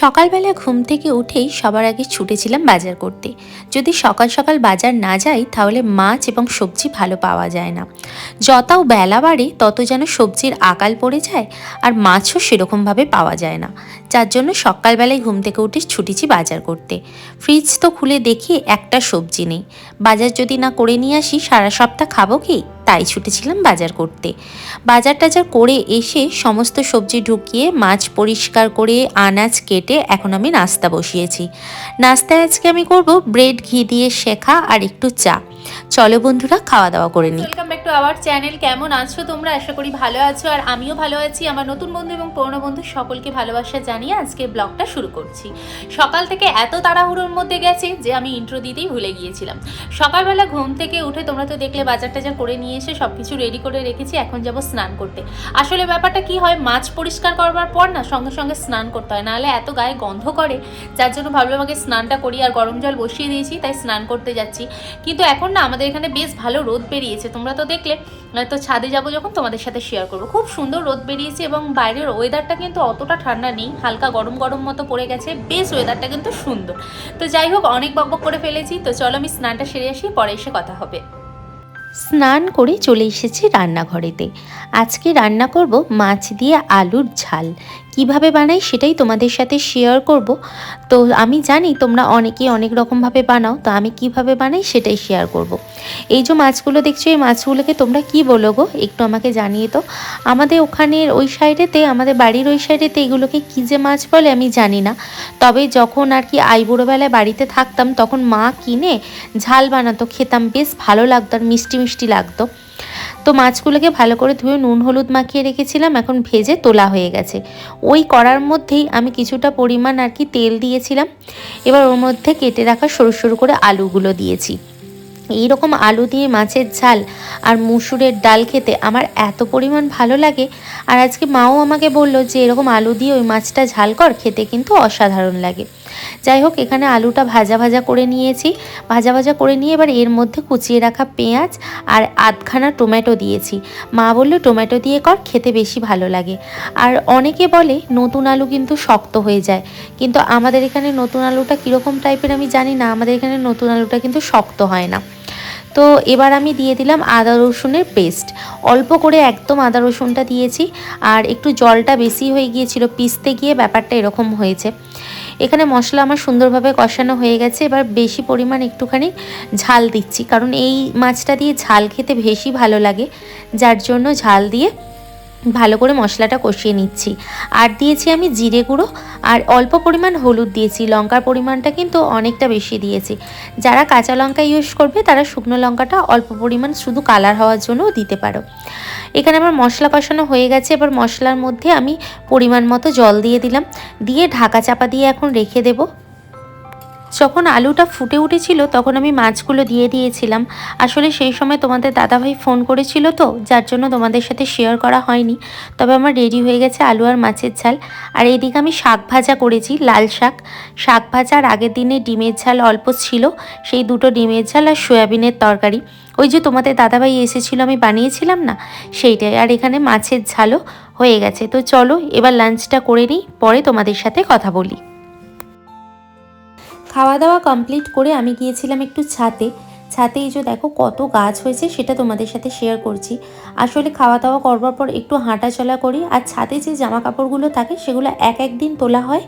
সকালবেলা ঘুম থেকে উঠেই সবার আগে ছুটেছিলাম বাজার করতে। যদি সকাল সকাল বাজার না যাই, তাহলে মাছ এবং সবজি ভালো পাওয়া যায় না। যতও বেলা বাড়ে, তত যেন সবজির আকাল পড়ে যায় আর মাছও সেরকমভাবে পাওয়া যায় না। যার জন্য সকালবেলায় ঘুম থেকে উঠে ছুটেছি বাজার করতে। ফ্রিজ তো খুলে দেখি একটা সবজি নেই। বাজার যদি না করে নিয়ে আসি, সারা সপ্তাহ খাব কি? তাই ছুটেছিলাম বাজার করতে। বাজার টাজার করে এসে সমস্ত সবজি ঢুকিয়ে, মাছ পরিষ্কার করে, আনাজ কেটে এখন আমি নাস্তা বসিয়েছি। নাস্তায় আজকে আমি করব ব্রেড ঘি দিয়ে শেখা আর একটু চা। চলো বন্ধুরা খাওয়া দাওয়া করে নিই। Welcome back to our channel কেমন আছো তোমরা? আশা করি ভালো আছো, আর আমিও ভালো আছি। আমার নতুন বন্ধু এবং পুরনো বন্ধু সকলকে ভালোবাসা জানিয়ে আজকে ব্লগটা শুরু করছি। সকাল থেকে এত তাড়াহুড়োর মধ্যে গেছে যে আমি ইন্ট্রো দিতেই ভুলে গিয়েছিলাম। সকালবেলা ঘুম থেকে উঠে তোমরা তো দেখলে বাজার টাজার করে নিয়ে এসে সব কিছু রেডি করে রেখেছি, এখন যাব স্নান করতে। আসলে ব্যাপারটা কি হয়, মাছ পরিষ্কার করবার পর না সঙ্গে সঙ্গে স্নান করতে হয়, নাহলে এত গায়ে গন্ধ করে। যার জন্য ভাবলাম আগে স্নানটা করি, আর গরম জল বসিয়ে দিয়েছি, তাই স্নান করতে যাচ্ছি। কিন্তু এখন না আমাদের এখানে বেশ ভালো রোদ বেরিয়েছে। তোমরা তো দেখলে তো ছাদে যাব যখন তোমাদের সাথে শেয়ার করব। খুব সুন্দর রোদ বেরিয়েছে এবং বাইরের ওয়েদারটা কিন্তু অতটা ঠান্ডা নেই। হালকা গরম গরম মতো পড়ে গেছে। বেশ ওয়েদারটা কিন্তু সুন্দর। তো যাই হোক, অনেক বকবক করে ফেলেছি। তো চলো আমি স্নানটা সেরে আসি, পরে এসে কথা হবে। স্নান করে চলে এসেছি রান্নাঘরেতে। আজকে রান্না করব মাছ দিয়ে আলুর ঝাল। কীভাবে বানাই সেটাই তোমাদের সাথে শেয়ার করব। তো আমি জানি তোমরা অনেকেই অনেক রকমভাবে বানাও, তো আমি কীভাবে বানাই সেটাই শেয়ার করব। এই যে মাছগুলো দেখছ, এই মাছগুলোকে তোমরা কি বলো গো? একটু আমাকে জানিয়ে তো আমাদের ওখানের ওই সাইডেতে, আমাদের বাড়ির ওই সাইডেতে এগুলোকে কী যে মাছ বলে আমি জানি না। তবে যখন আর কি আইবুড়োবেলায় বাড়িতে থাকতাম, তখন মা কিনে ঝাল বানাতো, খেতাম, বেশ ভালো লাগতো আর মিষ্টি মিষ্টি লাগতো। তো মাছগুলোকে ভালো করে ধুয়ে নুন, হলুদ মাখিয়ে রেখেছিলাম, এখন ভেজে তোলা হয়ে গেছে। ওই করার মধ্যেই আমি কিছুটা পরিমাণ আর কি তেল দিয়েছিলাম। এবার ওর মধ্যে কেটে রাখা সরু সরু করে আলুগুলো দিয়েছি। এই রকম আলু দিয়ে মাছের ঝাল আর মুসুরের ডাল খেতে আমার এত পরিমাণ ভালো লাগে। আর আজকে মাও আমাকে বলল যে, এরকম আলু দিয়ে ওই মাছটা ঝাল কর, খেতে কিন্তু অসাধারণ লাগে। যাই হোক এখানে আলুটা ভাজা ভাজা করে নিয়েছি। ভাজা ভাজা করে নিয়ে এবার এর মধ্যে কুচিয়ে রাখা পেঁয়াজ আর আধখানা টমেটো দিয়েছি। মা বলল, টমেটো দিয়ে কর, খেতে বেশি ভালো লাগে। আর অনেকে বলে, নতুন আলু কিন্তু শক্ত হয়ে যায়। কিন্তু আমাদের এখানে নতুন আলুটা কীরকম টাইপের আমি জানি না, আমাদের এখানে নতুন আলুটা কিন্তু শক্ত হয় না। তো এবার আমি দিয়ে দিলাম আদা রসুনের পেস্ট। অল্প করে একদম আদা রসুনটা দিয়েছি, আর একটু জলটা বেশি হয়ে গিয়েছিল পিসতে গিয়ে ব্যাপারটা এরকম হয়েছে। এখানে মশলা আমার সুন্দরভাবে কষানো হয়ে গেছে। এবার বেশি পরিমাণ একটুখানি ঝাল দিচ্ছি। কারণ এই মাছটা দিয়ে ঝাল খেতে বেশি ভালো লাগে। যার জন্য ঝাল দিয়ে ভালো করে মশলাটা কষিয়ে নিচ্ছি। আর দিয়েছি আমি জিরে গুঁড়ো, আর অল্প পরিমাণ হলুদ দিয়েছি। লঙ্কার পরিমাণটা কিন্তু অনেকটা বেশি দিয়েছি। যারা কাঁচা লঙ্কা ইউজ করবে, তারা শুকনো লঙ্কাটা অল্প পরিমাণ শুধু কালার হওয়ার জন্যও দিতে পারো। এখানে আমার মশলা কষানো হয়ে গেছে। এবার মশলার মধ্যে আমি পরিমাণ মতো জল দিয়ে দিলাম। দিয়ে ঢাকা চাপা দিয়ে এখন রেখে দেবো। যখন আলুটা ফুটে উঠেছিল, তখন আমি মাছগুলো দিয়ে দিয়েছিলাম। আসলে সেই সময় তোমাদের দাদাভাই ফোন করেছিল তো, যার জন্য তোমাদের সাথে শেয়ার করা হয়নি। তবে আমার রেডি হয়ে গেছে আলু আর মাছের ঝাল। আর এদিকে আমি শাক ভাজা করেছি, লাল শাক। শাক ভাজা আর আগের দিনে ডিমের ঝাল অল্প ছিল, সেই দুটো ডিমের ঝাল আর সয়াবিনের তরকারি। ওই যে তোমাদের দাদাভাই এসেছিল, আমি বানিয়েছিলাম না? সেইটাই। আর এখানে মাছের ঝালও হয়ে গেছে। তো চলো, এবার লাঞ্চটা করে নিই, পরে তোমাদের সাথে কথা বলি। খাওয়া দাওয়া কমপ্লিট করে আমি গিয়েছিলাম একটু ছাতে ছাতে এই যে দেখো কত গাছ হয়েছে সেটা তোমাদের সাথে শেয়ার করছি। আসলে খাওয়া দাওয়া করবার পর একটু হাঁটা চলা করি আর ছাদে যে জামা কাপড়গুলো থাকে সেগুলো এক এক দিন তোলা হয়,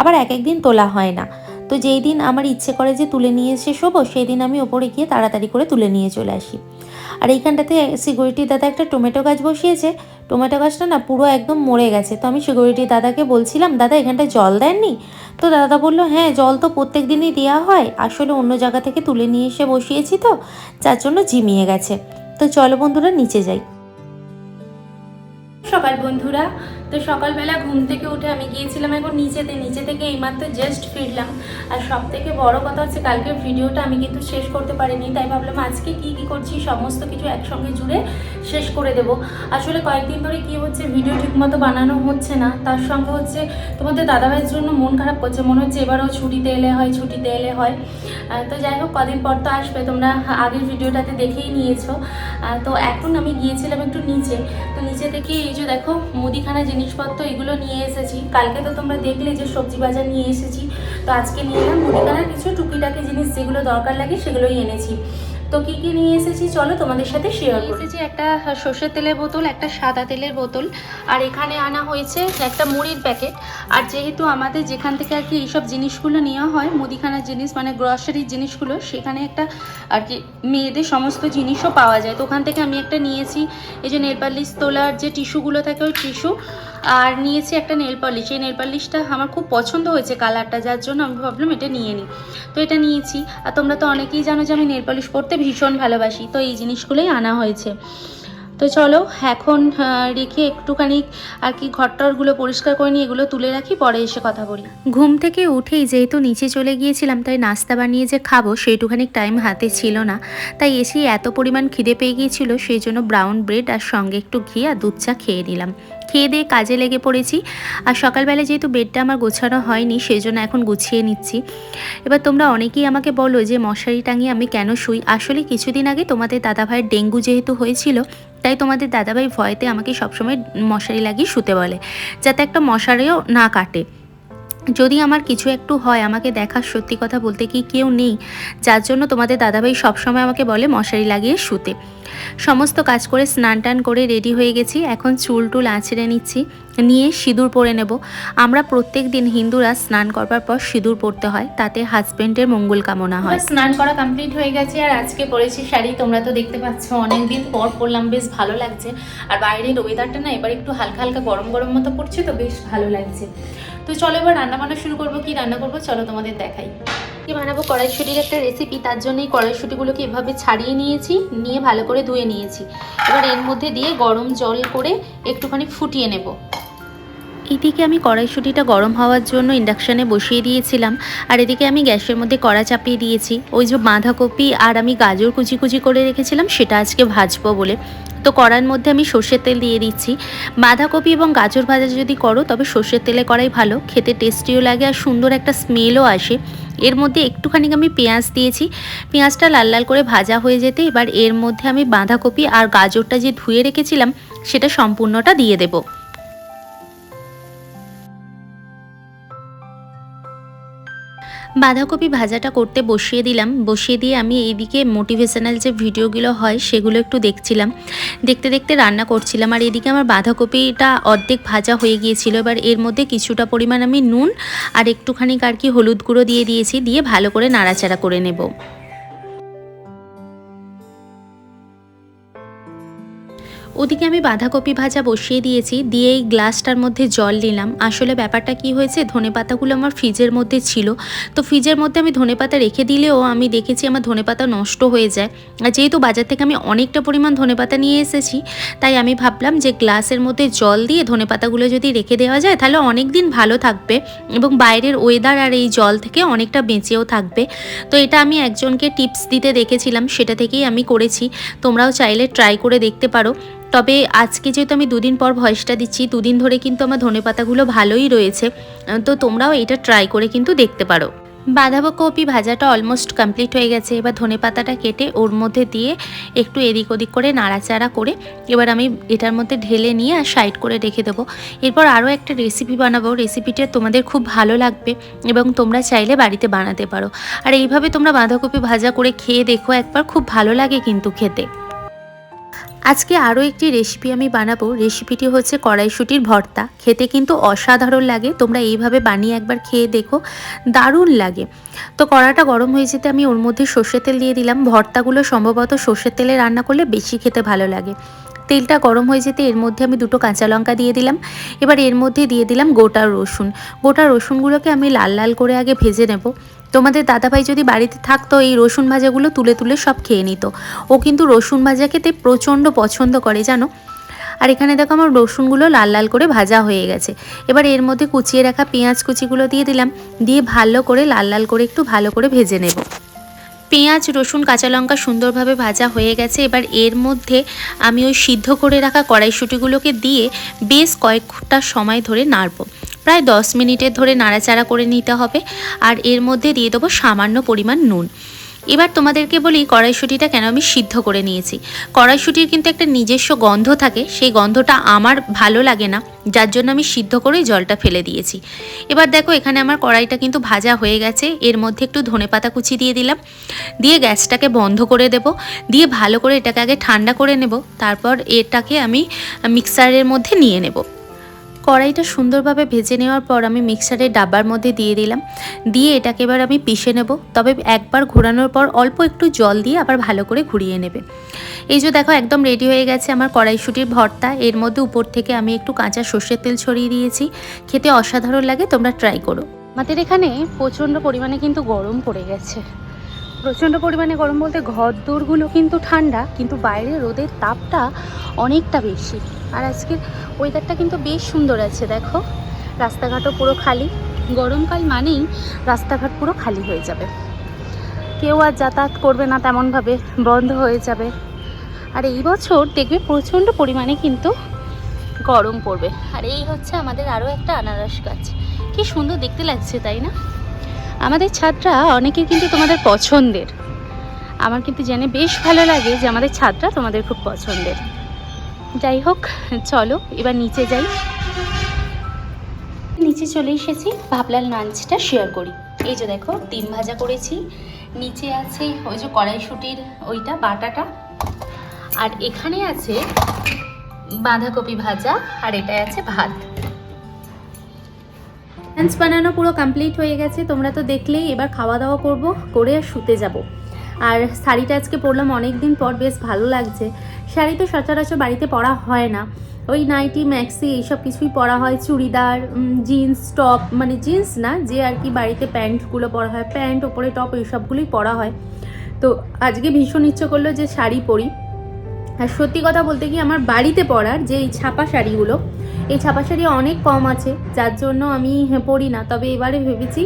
আবার এক এক দিন তোলা হয় না। তো যেই দিন আমার ইচ্ছে করে যে তুলে নিয়ে এসে শোবো, সেই দিন আমি ওপরে গিয়ে তাড়াতাড়ি করে তুলে নিয়ে চলে আসি। আর এইখানটাতে সিকিউরিটি দাদা একটা টমেটো গাছ বসিয়েছে টমেটো গাছটা না পুরো একদম মরে গেছে। তো আমি সিকিউরিটি দাদাকে বলছিলাম, দাদা এখানটা জল দেননি? তো দাদা বলল হ্যাঁ জল তো প্রত্যেক দিনই দেওয়া হয়। আসলে অন্য জায়গা থেকে তুলে নিয়ে এসে বসিয়েছি তো, যার জন্য ঝিমিয়ে গেছে। তো চলো বন্ধুরা, নিচে যাই। সকাল বন্ধুরা, তো সকালবেলা ঘুম থেকে উঠে আমি গিয়েছিলাম এখন নিচেতে। নিচে থেকে এইমাত্র জাস্ট ফিরলাম। আর সব থেকে বড় কথা হচ্ছে, কালকের ভিডিওটা আমি কিন্তু শেষ করতে পারিনি। তাই ভাবলাম, আজকে কি কি করছি, সমস্ত কিছু একসঙ্গে জুড়ে শেষ করে দেব। আসলে কয়েকদিন ধরে কি হচ্ছে ভিডিও ঠিকমতো বানানো হচ্ছে না। তার সঙ্গে হচ্ছে তোমাদের দাদাভাইয়ের জন্য মন খারাপ করছে। মনে হচ্ছে এবারও ছুটিতে এলে হয়, ছুটিতে এলে হয়। তো যাই হোক, কদিন পর তো আসবে। তোমরা আগের ভিডিওটাতে দেখেই নিয়েছো। তো এখন আমি গিয়েছিলাম একটু নিচে। তো নিচে থেকে এই যে দেখো, মুদিখানা জিনিসপত্র এগুলো নিয়ে এসেছি। কালকে তো তোমরা দেখলে যে সবজি বাজার নিয়ে এসেছি। তো আজকে নিয়ে এলাম মুদিখানার কিছু টুকিটাকি জিনিস যেগুলো দরকার লাগে সেগুলোই এনেছি। তো কি কি নিয়ে এসেছি চলো তোমাদের সাথে শেয়ার করি। এসেছি একটা সর্ষের তেলের বোতল একটা সাদা তেলের বোতল আর এখানে আনা হয়েছে একটা মুড়ির প্যাকেট। আর যেহেতু আমাদের যেখান থেকে আর কি এইসব জিনিসগুলো নেওয়া হয় মুদিখানার জিনিস মানে গ্রসারির জিনিসগুলো সেখানে একটা আর কি মেয়েদের সমস্ত জিনিসও পাওয়া যায়। তো ওখান থেকে আমি একটা নিয়েছি এই যে নেল পালিশ তোলার যে টিস্যুগুলো থাকে ওই টিস্যু আর নিয়েছি একটা নেল পলিশ। এই নেল পলিশটা আমার খুব পছন্দ হয়েছে কালারটা যার জন্য আমি ভাবলাম এটা নিয়ে নিই। তো এটা নিয়েছি আর তোমরা তো অনেকেই জানো যে আমি নেল পলিশ পরতে ভীষণ ভালোবাসি। তো এই জিনিসগুলোই আনা হয়েছে। তো চলো, এখন রেখে একটুখানি আর কি ঘরটরগুলো পরিষ্কার করে নিয়ে এগুলো তুলে রাখি, পরে এসে কথা বলি। ঘুম থেকে উঠেই যেহেতু নিচে চলে গিয়েছিলাম, তাই নাস্তা বানিয়ে যে খাব সেইটুখানি টাইম হাতে ছিল না। তাই এসে এত পরিমাণ খিদে পেয়ে গিয়েছিল, সেই জন্য ব্রাউন ব্রেড আর সঙ্গে একটু ঘি আর দুধ চা খেয়ে নিলাম। খেয়ে দিয়ে কাজে লেগে পড়েছি। আর সকালবেলা যেহেতু বেডটা আমার গোছানো হয়নি সেই জন্য এখন গুছিয়ে নিচ্ছি। এবার তোমরা অনেকেই আমাকে বলো যে, মশারি টাঙিয়ে আমি কেন শুই? আসলে কিছুদিন আগে তোমাদের দাদাভাইয়ের ডেঙ্গু যেহেতু হয়েছিল, তাই তোমাদের দাদাভাই ভয়তে আমাকে সবসময় মশারি লাগিয়ে শুতে বলে, যাতে একটা মশারিও না কাটে। যদি আমার কিছু একটু হয়, আমাকে দেখার সত্যি কথা বলতে কি কেউ নেই, যার জন্য তোমাদের দাদাভাই সবসময় আমাকে বলে মশারি লাগিয়ে শুতে। সমস্ত কাজ করে স্নান টান করে রেডি হয়ে গেছি, এখন চুল টুল আঁচড়ে নিচ্ছি, নিয়ে সিঁদুর পরে নেব। আমরা প্রত্যেক দিন হিন্দুরা স্নান করবার পর সিঁদুর পরতে হয়, তাতে হাজবেন্ডের মঙ্গল কামনা হয়। স্নান করা কমপ্লিট হয়ে গেছে, আর আজকে পরেছি শাড়ি, তোমরা তো দেখতে পাচ্ছ অনেকদিন পর পরলাম, বেশ ভালো লাগছে। আর বাইরের ওয়েদারটা না এবার একটু হালকা হালকা গরম গরম মতো পড়ছে, তো বেশ ভালো লাগছে। তো চলো এবার রান্না বান্না শুরু করব। কি রান্না করব? চলো তোমাদের দেখাই। কি বানাবো কড়াইশুটির একটা রেসিপি তার জন্য এই কড়াইশুটিগুলোকে এভাবে ছাড়িয়ে নিয়েছি, নিয়ে ভালো করে ধুয়ে নিয়েছি। এবার এর মধ্যে দিয়ে গরম জল করে একটুখানি ফুটিয়ে নেব। এদিকে আমি কড়াইশুটিটা গরম হওয়ার জন্য ইন্ডাকশানে বসিয়ে দিয়েছিলাম, আর এদিকে আমি গ্যাসের মধ্যে কড়া চাপিয়ে দিয়েছি। ওই যে বাঁধাকপি আর আমি গাজর কুচি কুচি করে রেখেছিলাম, সেটা আজকে ভাজবো বলে। তো কড়ার মধ্যে আমি সর্ষের তেল দিয়ে দিচ্ছি। বাঁধাকপি এবং গাজর ভাজা যদি করো, তবে সর্ষের তেলে করাই ভালো, খেতে টেস্টিও লাগে আর সুন্দর একটা স্মেলও আসে। এর মধ্যে একটুখানি আমি পেঁয়াজ দিয়েছি। পেঁয়াজটা লাল লাল করে ভাজা হয়ে যেতে এবার এর মধ্যে আমি বাঁধাকপি আর গাজরটা যে ধুয়ে রেখেছিলাম, সেটা সম্পূর্ণটা দিয়ে দেবো। বাঁধাকপি ভাজাটা করতে বসিয়ে দিলাম। বসিয়ে দিয়ে আমি এইদিকে মোটিভেশনাল যে ভিডিওগুলো হয়, সেগুলো একটু দেখছিলাম। দেখতে দেখতে রান্না করছিলাম। আর এদিকে আমার বাঁধাকপিটা অর্ধেক ভাজা হয়ে গিয়েছিল। এবার এর মধ্যে কিছুটা পরিমাণ আমি নুন আর একটুখানি আর কি হলুদ গুঁড়ো দিয়ে দিয়েছি। দিয়ে ভালো করে নাড়াচাড়া করে নেব। ওদিকে আমি বাঁধাকপি ভাজা বসিয়ে দিয়েছি, দিয়ে এই গ্লাসটার মধ্যে জল নিলাম। আসলে ব্যাপারটা কি হয়েছে, ধনে পাতাগুলো আমার ফ্রিজের মধ্যে ছিল। তো ফ্রিজের মধ্যে আমি ধনে পাতা রেখে দিলেও আমি দেখেছি আমার ধনে পাতা নষ্ট হয়ে যায়। আর যেহেতু বাজার থেকে আমি অনেকটা পরিমাণ ধনে পাতা নিয়ে এসেছি, তাই আমি ভাবলাম যে গ্লাসের মধ্যে জল দিয়ে ধনে পাতাগুলো যদি রেখে দেওয়া যায়, তাহলে অনেক দিন ভালো থাকবে এবং বাইরের ওয়েদার আর এই জল থেকে অনেকটা বেঁচেও থাকবে। তো এটা আমি একজনকে টিপস দিতে দেখেছিলাম, সেটা থেকেই আমি করেছি। তোমরাও চাইলে ট্রাই করে দেখতে পারো। তবে আজকে যেহেতু আমি দুদিন পর ভয়েসটা দিচ্ছি, দুদিন ধরে কিন্তু আমার ধনে পাতাগুলো ভালোই রয়েছে তো তোমরাও এটা ট্রাই করে কিন্তু দেখতে পারো। বাঁধাকপি ভাজাটা অলমোস্ট কমপ্লিট হয়ে গেছে, এবার ধনে পাতাটা কেটে ওর মধ্যে দিয়ে একটু এদিক ওদিক করে নাড়াচাড়া করে এবার আমি এটার মধ্যে ঢেলে নিয়ে আর সাইড করে রেখে দেবো। এরপর আরও একটা রেসিপি বানাবো রেসিপিটা তোমাদের খুব ভালো লাগবে এবং তোমরা চাইলে বাড়িতে বানাতে পারো। আর এইভাবে তোমরা বাঁধাকপি ভাজা করে খেয়ে দেখো, একবার খুব ভালো লাগে কিন্তু খেতে। আজকে আরও একটি রেসিপি আমি বানাবো। রেসিপিটি হচ্ছে কড়াইশুটির ভর্তা। খেতে কিন্তু অসাধারণ লাগে। তোমরা এইভাবে বানিয়ে একবার খেয়ে দেখো। দারুণ লাগে। তো কড়াটা গরম হয়ে যেতে আমি ওর মধ্যে সর্ষের তেল দিয়ে দিলাম। ভর্তাগুলো সম্ভবত সর্ষের তেলে রান্না করলে বেশি খেতে ভালো লাগে। তেলটা গরম হয়ে যেতে এর মধ্যে আমি দুটো কাঁচা লঙ্কা দিয়ে দিলাম। এবার এর মধ্যে দিয়ে দিলাম গোটা রসুন। গোটা রসুনগুলোকে আমি লাল লাল করে আগে ভেজে নেব। তোমাদের দাদাভাই যদি বাড়িতে থাকতো, এই রসুন ভাজাগুলো তুলে তুলে সব খেয়ে নিত। ও কিন্তু রসুন ভাজা খেতে প্রচণ্ড পছন্দ করে, জানো? আর এখানে দেখো আমার রসুনগুলো লাল লাল করে ভাজা হয়ে গেছে। এবার এর মধ্যে কুচিয়ে রাখা পেঁয়াজ কুচিগুলো দিয়ে দিলাম। দিয়ে ভালো করে, লাল লাল করে একটু ভালো করে ভেজে নেব। পেঁয়াজ, রসুন, কাঁচা লঙ্কা সুন্দরভাবে ভাজা হয়ে গেছে। এবার এর মধ্যে আমি ওই সিদ্ধ করে রাখা কড়াইশুটিগুলোকে দিয়ে বেশ কয়েকটা সময় ধরে নাড়ব। প্রায় দশ মিনিটের ধরে নাড়াচাড়া করে নিতে হবে। আর এর মধ্যে দিয়ে দেবো সামান্য পরিমাণ নুন। এবার তোমাদেরকে বলি, কড়াইশুঁটিটা কেন আমি সিদ্ধ করে নিয়েছি। কড়াইশুঁটির কিন্তু একটা নিজস্ব গন্ধ থাকে, সেই গন্ধটা আমার ভালো লাগে না, যার জন্য আমি সিদ্ধ করেই জলটা ফেলে দিয়েছি। এবার দেখো, এখানে আমার কড়াইটা কিন্তু ভাজা হয়ে গেছে, এর মধ্যে একটু ধনেপাতা কুচি দিয়ে দিলাম, দিয়ে গ্যাসটাকে বন্ধ করে দেব, দিয়ে ভালো করে এটাকে আগে ঠান্ডা করে নেব, তারপর এটাকে আমি মিক্সারের মধ্যে নিয়ে নেব। কড়াইটা সুন্দরভাবে ভেজে নেওয়ার পর আমি মিক্সারের ডাব্বার মধ্যে দিয়ে দিলাম। দিয়ে এটাকে এবার আমি পিষে নেব। তবে একবার ঘোরানোর পর অল্প একটু জল দিয়ে আবার ভালো করে ঘুরিয়ে নেবে। এই যে দেখো, একদম রেডি হয়ে গেছে আমার কড়াইশুটির ভর্তা। এর মধ্যে উপর থেকে আমি একটু কাঁচা সর্ষের তেল ছড়িয়ে দিয়েছি। খেতে অসাধারণ লাগে, তোমরা ট্রাই করো। আমাদের এখানে প্রচণ্ড পরিমাণে কিন্তু গরম পড়ে গেছে। প্রচণ্ড পরিমাণে গরম বলতে ঘর দোরগুলো কিন্তু ঠান্ডা, কিন্তু বাইরে রোদের তাপটা অনেকটা বেশি। আর আজকের ওয়েদারটা কিন্তু বেশ সুন্দর আছে, দেখো। রাস্তাঘাটও পুরো খালি। গরমকাল মানেই রাস্তাঘাট পুরো খালি হয়ে যাবে। কেউ আর যাতায়াত করবে না তেমনভাবে, বন্ধ হয়ে যাবে। আর এই বছর দেখবে প্রচণ্ড পরিমাণে কিন্তু গরম পড়বে। আর এই হচ্ছে আমাদের আরও একটা আনারস গাছ। কি সুন্দর দেখতে লাগছে, তাই না? আমাদের ছাদটা অনেকের কিন্তু তোমাদের পছন্দের। আমার কিন্তু জেনে বেশ ভালো লাগে যে আমাদের ছাদটা তোমাদের খুব পছন্দের। যাই হোক, চলো এবার নিচে যাই। নিচে চলে এসেছি ভাবলাম লাঞ্চটা শেয়ার করি। এই যে দেখো, ডিম ভাজা করেছি। নিচে আছে ওই যে কড়াইশুটির ওইটা, বাটাটা। আর এখানে আছে বাঁধাকপি ভাজা, আর এটায় আছে ভাত। লাঞ্চ বানানো পুরো কমপ্লিট হয়ে গেছে। তোমরা তো দেখলেই এবার খাওয়া দাওয়া করব, করে আর শুতে যাব। আর শাড়িটা আজকে পরলাম অনেক দিন পর, বেশ ভালো লাগছে। শাড়ি তো সচরাচর বাড়িতে পরা হয় না। ওই নাইটি ম্যাক্সি এইসব কিছুই পরা হয়। চুড়িদার জিন্স টপ মানে জিন্স না, যে আর কি বাড়িতে প্যান্টগুলো পরা হয়, প্যান্ট, ওপরে টপ এইসবগুলোই পরা হয়। তো আজকে ভীষণ ইচ্ছে করল যে শাড়ি পরি। আর সত্যি কথা বলতে কি, আমার বাড়িতে পরার যে এই ছাপা শাড়িগুলো এই ছাপা শাড়ি অনেক কম আছে যার জন্য আমি হ্যাঁ, পরি না। তবে এবারে ভেবেছি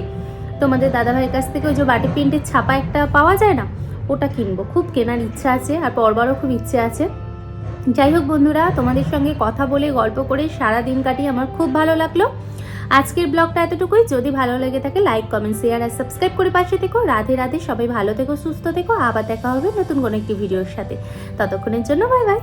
তোমাদের দাদাভাইয়ের কাছ থেকে ওই যে বাটি প্রিন্টের ছাপা একটা পাওয়া যায় না ওটা কিনবো। খুব কেনার ইচ্ছা আছে আর পরবারও খুব ইচ্ছে আছে। যাই হোক বন্ধুরা তোমাদের সঙ্গে কথা বলে গল্প করে সারা দিন কাটিয়ে আমার খুব ভালো লাগল। আজকের ব্লগটা এতটুকুই। যদি ভালো লেগে থাকে লাইক কমেন্ট শেয়ার আর সাবস্ক্রাইব করে পাশে থেকো। রাধে রাধে সবাই ভালো থেকো সুস্থ থেকো। আবার দেখা হবে নতুন কোনো একটি ভিডিওর সাথে। ততক্ষণের জন্য বাই বাই